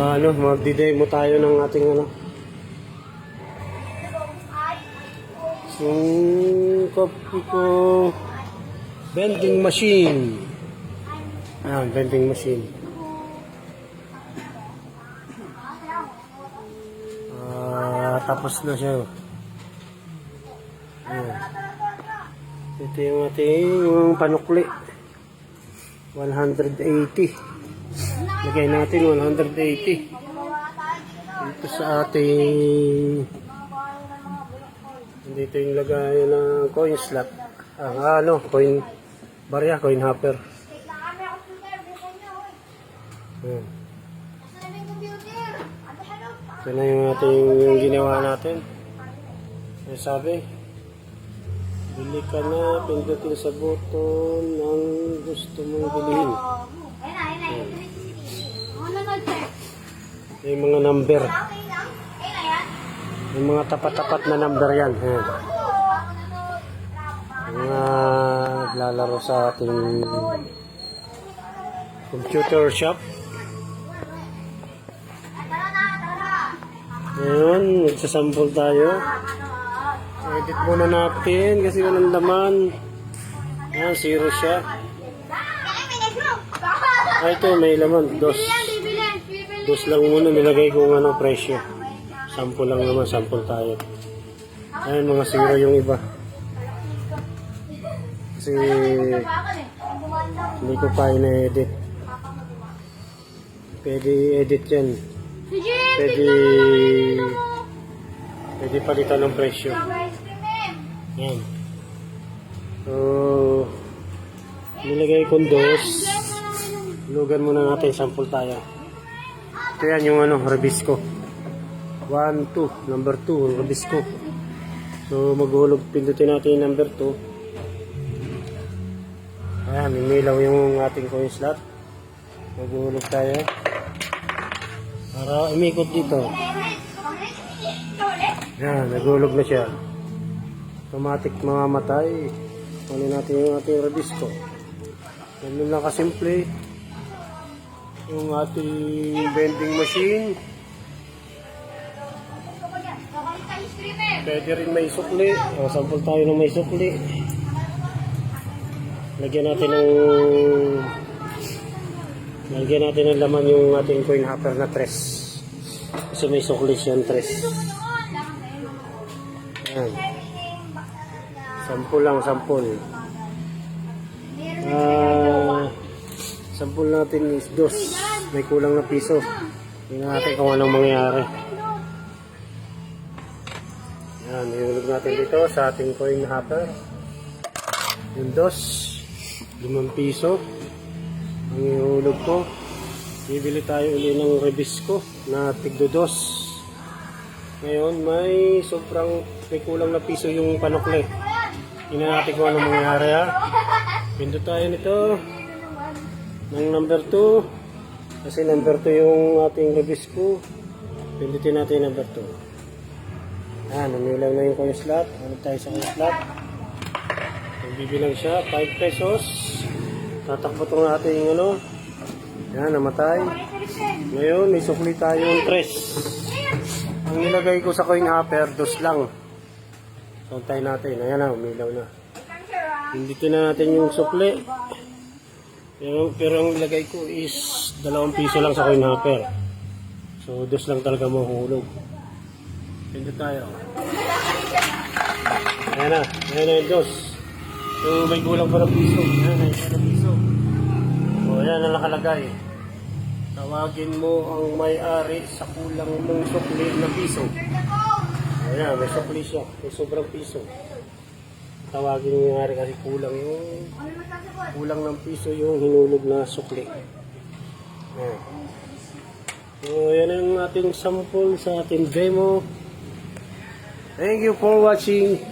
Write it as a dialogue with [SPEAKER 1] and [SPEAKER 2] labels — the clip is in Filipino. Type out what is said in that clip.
[SPEAKER 1] Ah, ano, magdi-demo tayo ng ating ano. Yung copy ko vending machine. Ah, vending machine. Ah, tapos na siya. Ayan. Ito yung ating panukli. 180. Lagay natin 180. Dito sa ating dito yung lagay ng coin slot. Ah, ano, coin barya, coin hopper. Ayan. Ito na yung ating yung ginawa natin. Yung sabi, bili ka na, pindutin sa button ng gusto mong bilhin. Yung mga number. Yung mga tapat-tapat na number yan. Ayan. Yung mga lalaro sa ating computer shop. Ngayon, magsasample tayo. Edit muna natin kasi walang laman. Ayan, zero siya. Ay, ito, may laman. Dos. Dos lang muna nilagay kong ano, presyo. Sample lang naman, sample tayo. Ayan, mga zero yung iba. Kasi hindi ko pa ina-edit. Pwede edit yan. Pwede, pwede palitan ng presyo. Yan. So, nilagay kong dos. Lugan muna natin, sample tayo. Ito yan yung ano, Rebisco. 1, 2, number 2, Rebisco. So, maghulog, pindutin natin yung number 2. Ayan, mimilaw yung ating coin slot. Maghulog tayo. Para umikot dito. Ayan, naghulog na siya. Automatic mamamatay. Kunin natin yung ating Rebisco. Ganun lang kasimple yung ating vending machine. Pwede rin may sukli. O, sample tayo ng may sukli. Lagyan natin ng lagyan natin ng laman yung ating coin hopper na tres. Kasi may sukli siyang tres. Ayan. Sample lang, sample. Ah, sample natin is dos. May kulang na piso. Tingnan natin kung anong mangyayari. Yan, ihulog natin dito sa ating coin hopper. Yung dos, limang piso. Ang ihulog ko. Bibili tayo uli ng rebisco na tigdo dos. Ngayon, may sobrang may kulang na piso yung panukli. Tingnan natin kung anong mangyayari ha. Pindot tayo nito ng number 2 kasi number 2 yung ating rebisco. Pindutin natin number 2. Ah, namilaw na yung coin slot. Ano tayo sa coin slot? Bibilang siya, 5 pesos. Tatakbo itong ating ano. Yan, namatay. Ngayon, may sukli tayong 3. Ang nilagay ko sa coin hopper, dos lang. Santay natin. Ayan na, umilaw na. Dito na natin yung sukli. Pero, pero ang nilagay ko is dalawang piso lang sa coin hopper. So, dos lang talaga mahuhulog. Pindot tayo. Ayan na. Ayan na yung dos. So, may kulang pa ng piso. Ayan na, ayan na piso. So, ayan na nakalagay. Tawagin mo ang may-ari sa kulang mong sukli na piso. Ayan, may sukli siya. May sobrang piso. Tawagin yung may-ari kasi kulang yung kulang ng piso yung hinulog na sukli. Ayan. So, yan ang ating sample sa ating demo. Thank you for watching.